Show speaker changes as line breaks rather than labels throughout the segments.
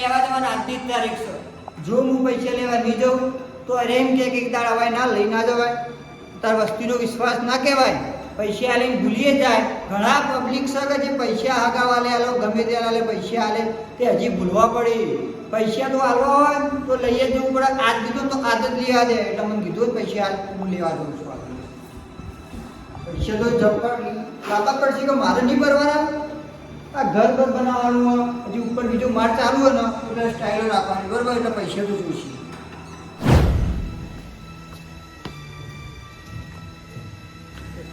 લેવા જવાના આજની તારીખ છે. જો હું પૈસા લેવા નહીં જાઉં, તો અરે એમ કે એક તારા હવાય ના લઈ ના જવાય. તાર વસ્તીનો વિશ્વાસ ના કહેવાય. પૈસા લઈને ભૂલીએ જાય. ઘણા પબ્લિક છે જે પૈસા હગાવાલે આલો ગમે તે આલે પૈસા આલે તે હજી ભૂલવા પડે. પૈસા તો આલવા હોય, તો લઈએ જવું પડે. આજ કીધું તો આજ જ લેવા દે. એટલે મને કીધું પૈસા આલ હું લેવા દઉં છું. પૈસા તો જપડ લાવવા પડશે કે મારે નહીં ભરવાના? આ ઘર ઘર બનાવવાનું હજી ઉપર બીજો માર ચાલુ હોય ને, એટલે સ્ટાઇલો રાખવાની બરોબર? એટલે પૈસા તો જોઈશે.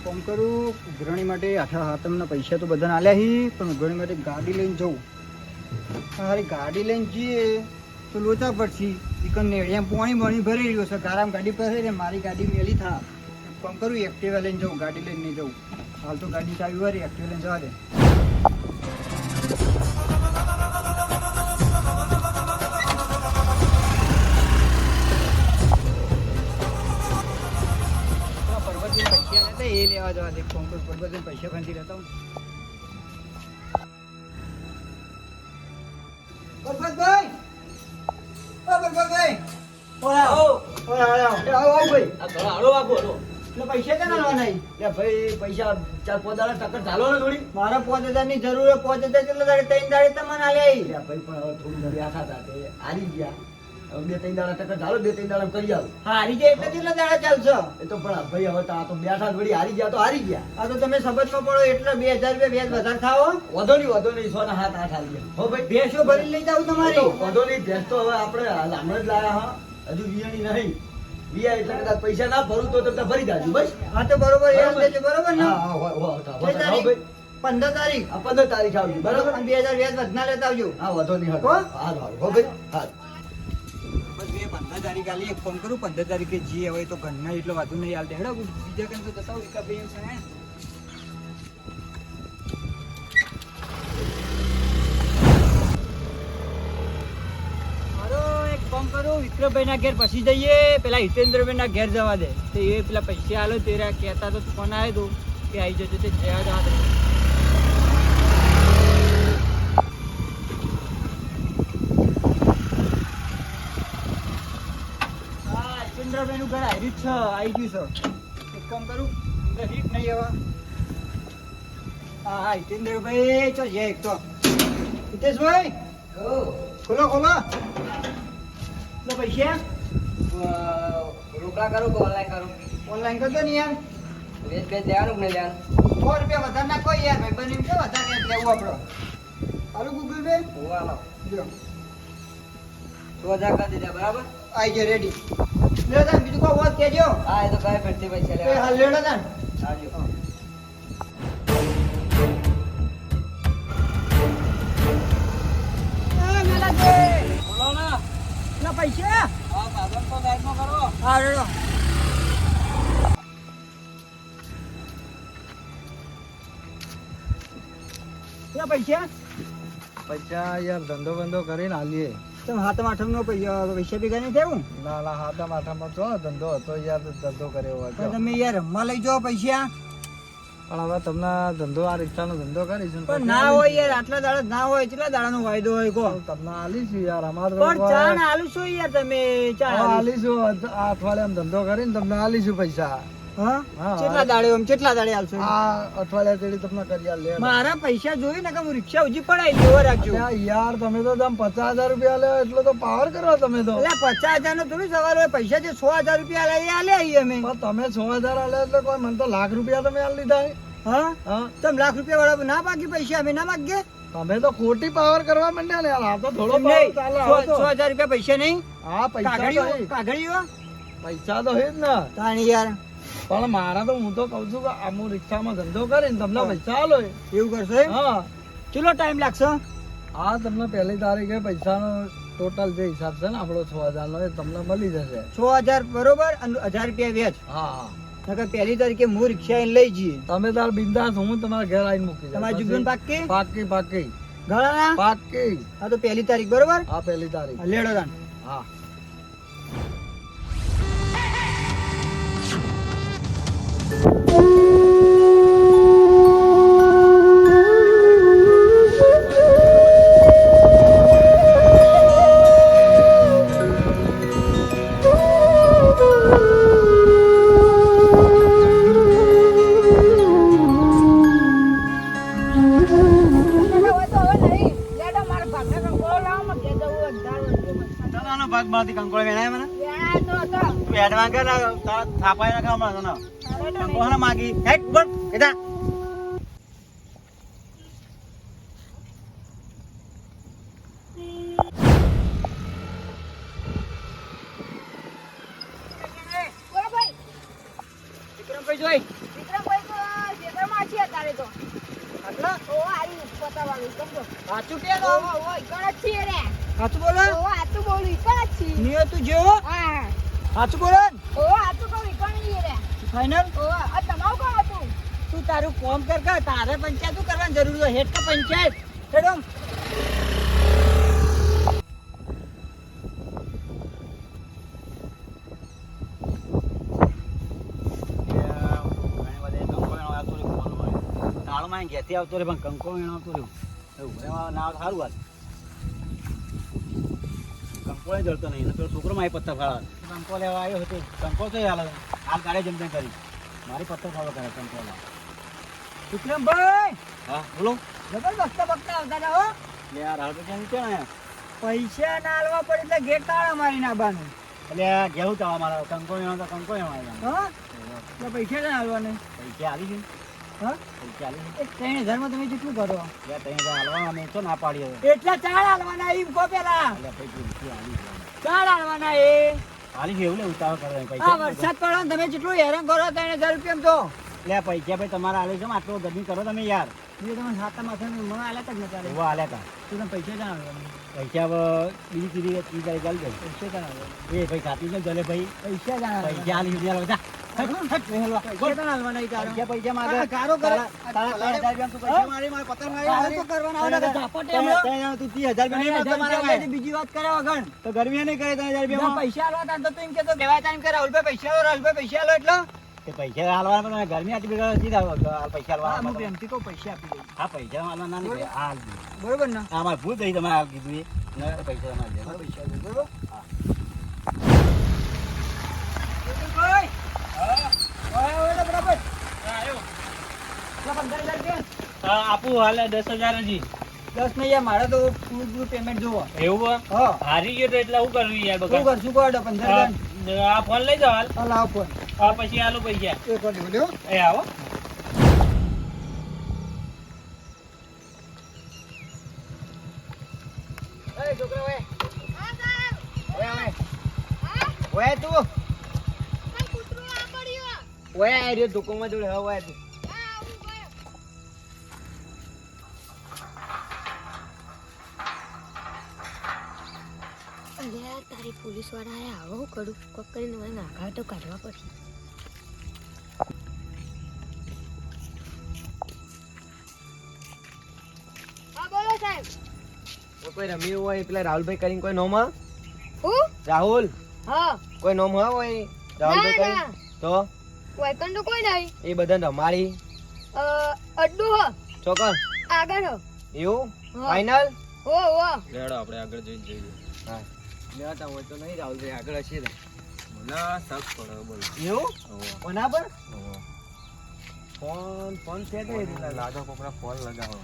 ફોન કરું, ઉઘરાણી માટે આઠા હાથમના પૈસા તો બધાને આલ્યા હી, પણ ઉઘરણી માટે ગાડી લઈને જવું હારી ગાડી લઈને જઈએ, તો લોચા પડશે. ચિકન ને એમ પાણી પાણી ભરી રહ્યો છે, ગારામ ગાડી પર ને મારી ગાડી મેલી થા. ફોન કરું એક્ટિવા લઈને જવું ગાડી લઈને નહીં જવું હાલ તો ગાડી ચાવી વારી એક્ટિવા લઈને જવા દે. પૈસા લેતા એ લેવા જવા દે ફોન પર પરબતજીને પૈસા ફાંસી લેતા હું પરબતભાઈ ઓ પરબતભાઈ ઓલા આવો. ઓલા આવો આવો. આવો ભાઈ.
આ ઘણા હાલો વાગો હાલો.
પૈસા ક્યાં લાવવાના
ભાઈ પૈસા ચાર પાંચ દાડા ટક્કર ચાલો ને થોડી.
મારા પાંચ હજારની જરૂર પાંચ હજાર કેટલા દાડે ત્રણ દાડે તમને મને ઈ.
લે ભાઈ પણ હવે થોડું આખા હતા હારી ગયા. બે ત્રણ દાડા ટક્કર ચાલો બે ત્રણ દાડા કરી આવું.
હારી જાય એટલે કેટલા દાડા ચાલશો?
એ તો પણ ભાઈ હવે આ તો બેઠા વળી હારી ગયા તો હારી ગયા.
આ તો તમે સબત પડો એટલે બે હજાર રૂપિયા વ્યાજ વધારે થાવો
વધો નહીં વધો નહીં સોના હાથ આઠ હારી ગયા. હો ભાઈ
ભેંસો ભરી લઈ જાવ તમારી.
વધો નહીં ભેંસ તો હવે આપણે હમણાં જ લાયા હા. હજુ વિયાણી નહીં. વિયા એટલે કદાચ પૈસા ના ભરું તો તમને ભરી દાજુ બસ.
હા તો બરોબર ને?
ભાઈ.
પંદર તારીખ.
પંદર તારીખ આવજો
બરોબર. બે હજાર વ્યાજ વધના લેતા આવજો.
હા વધો નહીં
હો?
હા ભાઈ. હા
તારીખ આલી એક ફોન કરું, પંદર તારીખે જી હવે તો ઘરના એટલો વાંધો નહીં હાલ હેડો બીજા કંઈ તો જતા એકા બે છે કામ કરું વિક્રમભાઈ ના ઘેર પછી જઈએ, પેલા હિતેન્દ્રભાઈ ના ઘેર જવા દે. તો એ પેલા પૈસા આલો, તેરા કહેતા તો ફોન આવ્યો તો, કે આવી જજો, તે જવા જવા દે હા હિતેન્દ્રભાઈ નું ઘર આવી જ છે આવી ગયું છે. એક કામ કરું હીટ નહીં હવે હા હા હિતેન્દ્રભાઈ ચો જય એક તો. હિતેશભાઈ? ખોલો ખોલો. લો પૈસા
રોકડા કરું કે ઓનલાઈન કરું?
ઓનલાઈન કરજો ને યાર.
વેચ વેચ લેવાનું કે નહીં લેવાનું
સો રૂપિયા વધારે નાખો યાર ભાઈ બને છે વધારે લેવું આપણો હાલો ગૂગલ પે જો.
સો હજાર કરી દીધા બરાબર?
આઈ ગયો રેડી લે તાન બીજું કોઈ વાત કહેજો.
હા એ તો કઈ ફેરથી પૈસા
એ હા. લેડો તાન
આવજો
બોલો
પૈસા.
હા તો કરો.
હા રેડો. પૈસા.
પૈસા યાર ધંધો બંધો કરીને હાલીએ.
તમે હાથમ આઠમનો પૈસા પૈસા ભેગા નહીં થયું
ના ના હાથા માથામાં તો ધંધો હતો યાર ધંધો કર્યો હોય
તમે યાર રમવા લઈ જાઓ પૈસા.
પણ હવે તમને ધંધો આ રિક્ષાનો ધંધો કરીશું
પણ ના હોય યાર આટલા દાડા ના હોય કેટલા દાડાનો વાયદો હોય કો?
તમને આલીશું યાર અમારે
પણ ચાણ આલીશું યાર તમે? ચાણ આલુ?
આલીશું આ અઠવાડિયામાં ધંધો કરીને તમને આલીશું પૈસા.
હા?
હા.
કેટલા દાડે આમ કેટલા દાડે આલશો
આ અઠવાડિયા તેડી તમને કરી આલે
મારા પૈસા જોઈ ને કે હું રિક્ષા ઉજી પડાઈ લેવા રાખજો.
યાર તમે તો તમે પચાસ રૂપિયા લે એટલો તો પાવર કરો તમે તો.
એટલે પચાસ નો થોડી સવાલ હોય પૈસા જે સો રૂપિયા આલે આલે આઈએ અમે.
પણ તમે છ આલે એટલે કોઈ મને તો લાખ રૂપિયા તમે આલી લીધા હે.
લાખ રૂપિયા વાળા ના બાકી પૈસા અમે ના માગીએ?
તમે તો ખોટી પાવર કરવા માંડ્યા ને આ તો થોડો પાવર ચાલે
રૂપિયા પૈસા નહીં?
હા પૈસા તો
કાગળીઓ
હે.
કાગળીઓ
પૈસા તો હે જ ને.
તાણી યાર.
પણ મારા તો હું તો કઉ છું કે આ હું રિક્ષામાં ધંધો કરીને તમને પૈસા આલો
એવું કરશે
હા.
કેટલો ટાઈમ લાગશે?
આ તમને પહેલી તારીખે પૈસાનો ટોટલ જે હિસાબ છે ને આપણો છ હજાર નો એ તમને મળી જશે.
છ હજાર બરોબર અને હજાર રૂપિયા વ્યાજ.
હા હા.
નકર પહેલી તારીખે હું રિક્ષા લઈ જઈએ.
તમે તાર બિંદાસ હું તમારા ઘેર આવીને મૂકી.
તમારી જુગન પાકી
પાકી પાકી
ઘણા
પાકી
હા તો પહેલી તારીખ બરોબર?
હા પહેલી તારીખ.
હા, લેડો તાન
હા
કંકોળ વેણાય મને
વેણાય તો હતો.
તું એડવાન્સ તારા થાપાઈ ના કામ તને
તો
કંકોળ ના માગી હેટ બોલ કેતા
વિક્રમભાઈ જોઈ
વિક્રમભાઈ તો ખેતરમાં છે અત્યારે તો.
આટલા
ઓ આવી પતાવવાનું, સમજો.
સાચું કે
ઓ ઈકણ જ છીએ રે.
સાચું બોલો?
ઓ આતું બોલું, ઈકણ જ
નિયો તું જેવો?
હા, હા.
બોલો?
ઓ આતું કહું, ઈકણ ઈ રે.
ફાઈનલ
ઓ આ તમારું કોણ હતું?
તું તારું કોમ કર કર તારે પંચાયત કરવાની જરૂર છે? હેડ કે પંચાયત? હેડો.
તાળમાં ઘેરથી આવતો રે પણ કંકો વેણો આવતો રહ્યો. એવું ના સારું વાત. કંકોળે જળતો નહીં. એનો પેલો છોકરો મારી પથ્થર ફાળા. કંકો લેવા આવ્યો હતો. કંકો તો હાલ. હાલ કાઢે જેમ તેમ કરી. મારી પથ્થર ફાળો કરે કંકો લાવ.
વિક્રમભાઈ
હા બોલો.
જબરદસ્ત બકતા આવતા હતા હો.
લે યાર હાલ ક્યાં નીચે ને
પૈસા ના આલવા પડે એટલે ગેટ તાળા મારી નાખવાનું.
એટલે ઘેવું ચાવા મારા કંકો એવા તો કંકો એવા આવ્યા.
હા? પૈસા ના હાલવાને.
પૈસા આવી છે
ત્રણ હજારમાં તમે જેટલું કરો.
તઈ હાલવા અમે તો ના પાડી હવે.
એટલા ચાળ આલવાના એમ કહો પેલા. આલવાના એ.
આલી છે લે ઉતાવળ કરે
આ
પૈસા.
વરસાદ પડે તમે જેટલું હેરાન કરો ત્રણ હજાર રૂપિયા તો.
લે પૈસા ભાઈ તમારા હાલે છે આટલો ગરમી કરો તમે યાર.
એ તમે સાતા માથે મને આલ્યા જ નતા
એવા આલ્યા તા.
તું પૈસા ના
પૈસા બીજી ત્રીજી ત્રીજી તારીખ ચાલી જાય
પૈસા ના
એ ભાઈ ખાતી ચલે ભાઈ.
પૈસા
પૈસા
આલવાના
આલી
કારો કરે. બીજી વાત કરે વગર
તો ગરમી નહીં કરે ત્રણ હજાર રૂપિયા
પૈસા હાલવા તો તું એમ કેતો કહેવાય તાન કે રાહુલભાઈ પૈસા રાહુલભાઈ પૈસા લો એટલે
પૈસા હાલવા પણ ગરમી આટલી બધી નથી પૈસા
હું
હાલવા
કહું પૈસા આપી દઉં
હા પૈસા હાલવા ના નહીં હાલ
બરોબર ને?
આ મારે ભૂલ થઈ તમારે હાલ કીધું એ. પૈસા તમારે
પૈસા બરોબર
હા.
ભાઈ ઓય ઓય લે બરાબર એટલા પંદર હજાર રૂપિયા
આપું હાલે દસ હજાર હજી.
દસ નહીં યાર મારે તો ફૂલ ફૂલ પેમેન્ટ જોવો.
એવું
હા.
હારી ગયો તો એટલે હું કરવું યાર
શું
બકા?
કરશું કહો પંદર હજાર?
આ ફોન લઈ જાવ હાલ.
હાલ આ ફોન
આ પછી આલું પૈસા.
એ કરી દો
એ આવો.
એ છોકરા ઓય. ઓય ઓય. ઓય તું. ઓય આ રહ્યો ધોકોમાં જોડે હા ઓય તું
પોલીસ આવો કડું કોક કરીને મને નાખા તો કાઢવા પડશે. હા
કોઈ રમ્યું હોય પેલા રાહુલભાઈ કરીને કોઈ નોમ હું? રાહુલ?
હા.
કોઈ નોમ હા હોય? રાહુલભાઈ કરીને? તો?
વેકન તો કોઈ નહીં.
એ બધા રમાડી.
અ, હ.
ચોકર
આગળ હો.
એવું. ફાઇનલ
હો હો.
લેડો આપણે આગળ જઈને જોઈએ. હા. લેતા હોય તો નહીં રાહુલભાઈ આગળ હશે ને. મને શક પડે બોલ.
એવું? કોના પર
ફોન ફોન છે તો લાદો કોકરા ફોન લગાવો.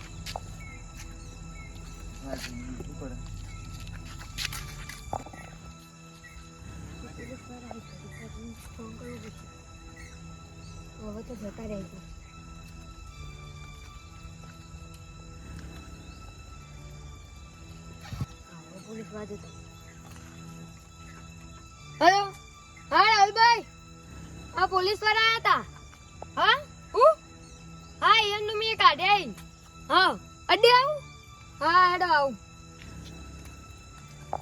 હવે તો જતા રહેજો પોલીસ બાજુ પોલીસવાળા આયા હતા હા? હું? હા એનું મેં કાઢે આઈ. હા. અડે આવું? હા હેડો આવું.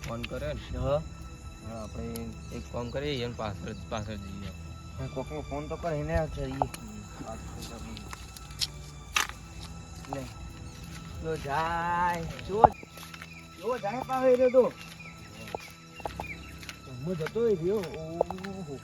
ફોન કરે ને?
હા.
હા, આપણે એક કામ કરીએ એને પાછળ પાછળ જઈએ. કોકનો ફોન તો કરે એને જઈએ લે. જો જાય. જો
જો જાય પાવે રહ્યો તો. હું. જતો રહ્યો. ઓહો.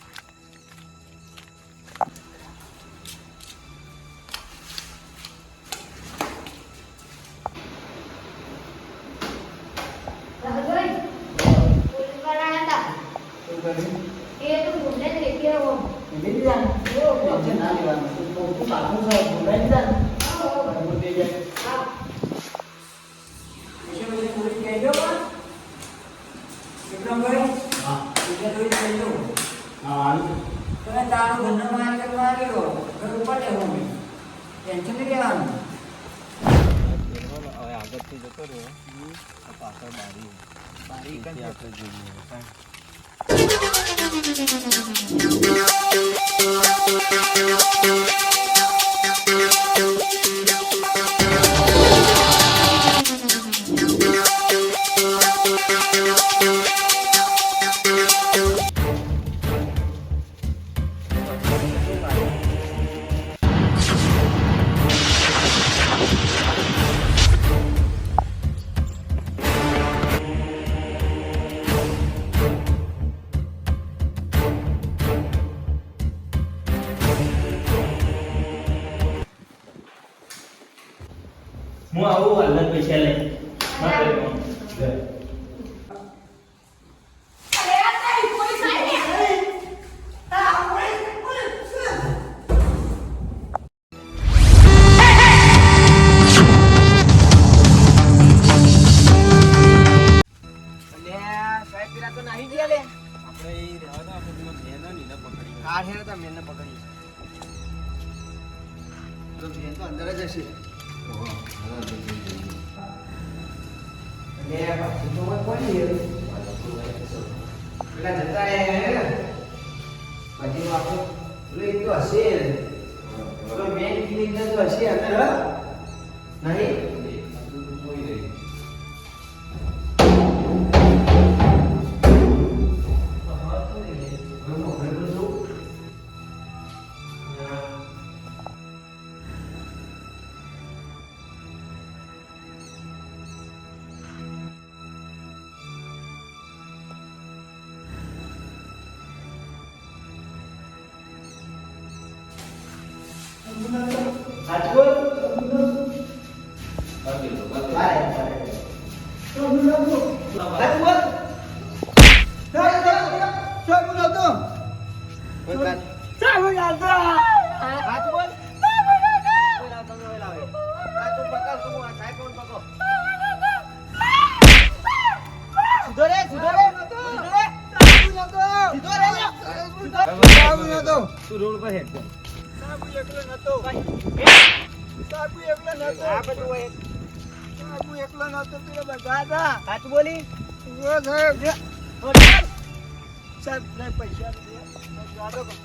તમે તારું ધંધો માર કરવા આવ્યો ઘર ઉપર રહેવું ટેન્શન
નહીં
લેવાનું હવે આગળથી જતો રહ્યો પાછળ બારી
બારી
આપણે જોઈએ Thank you. લે
પાછી તો કોની છે પેલા જતા રહ્યા પછી આપણો એક તો હશે મેન ક્લિનિક તો હશે અંદર નહીં?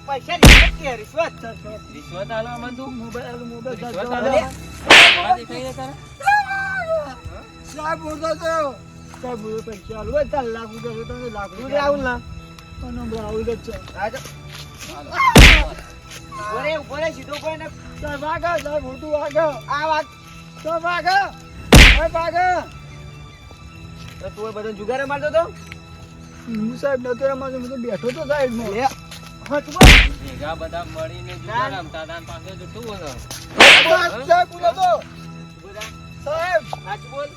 પૈસા રિશ્વત કે રિશ્વત રિશ્વત આલો મને તું રિશ્વત આલો લે આ દેખાય ને તારા તું રાહુલ ના આ જો. ઊભો રે, ઊભો રે, સીધો ઊભો રે ને. આ વાત તો તું એ બધાને જુગારે મારતો તો?
હું સાહેબ નતો રમાતો હું તો બેઠો તો સાહેબમાં
લે. હા તું ભેગા બધા મળીને જુગાર રમતા હતા પાસે પાછળ તું હતો
સાહેબ બોલો તો. સાહેબ.
સાચું બોલ?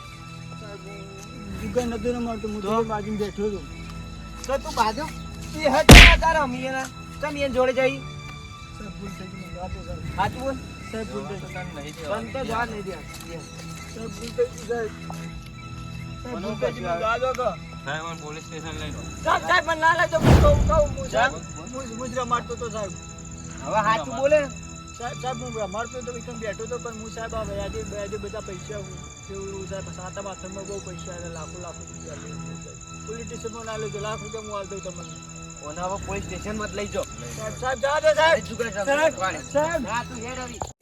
જુગાર નતો રમાતો હું તો બાજુ બેઠો હતો
તો તું બાજુ? એ હતા તારા અમી એના ચમ એને જોડે જઈ?
સાહેબ બોલ
સાચું બોલ
સાહેબ. ગઈ
તો જવા નહીં દે.
સાહેબ બોલ સાહેબ. સાહેબ
પોલીસ સ્ટેશન લઈ લો
સાહેબ મને ના લાગતો હું કહું કહું સાહેબ
સાહેબ?
મુજરા મારતો તો સાહેબ.
હવે સાચું બોલે?
સાહેબ સાહેબ હું રમાડતો તો એકદમ બેઠો તો પણ હું સાહેબ આ વ્યાજે વ્યાજે બધા પૈસા એવું સાહેબ સાતમ આઠમમાં બહુ પૈસા આવ્યા લાખો લાખો પોલીસ સ્ટેશનમાં ના લેજો લાખ રૂપિયા હું દઉં તમને.
ઓના હવે પોલીસ સ્ટેશનમાં જ લઈ જાઓ.
સાહેબ સાહેબ દો સાહેબ. સાહેબ સાહેબ.
હા તું હેડ આવી.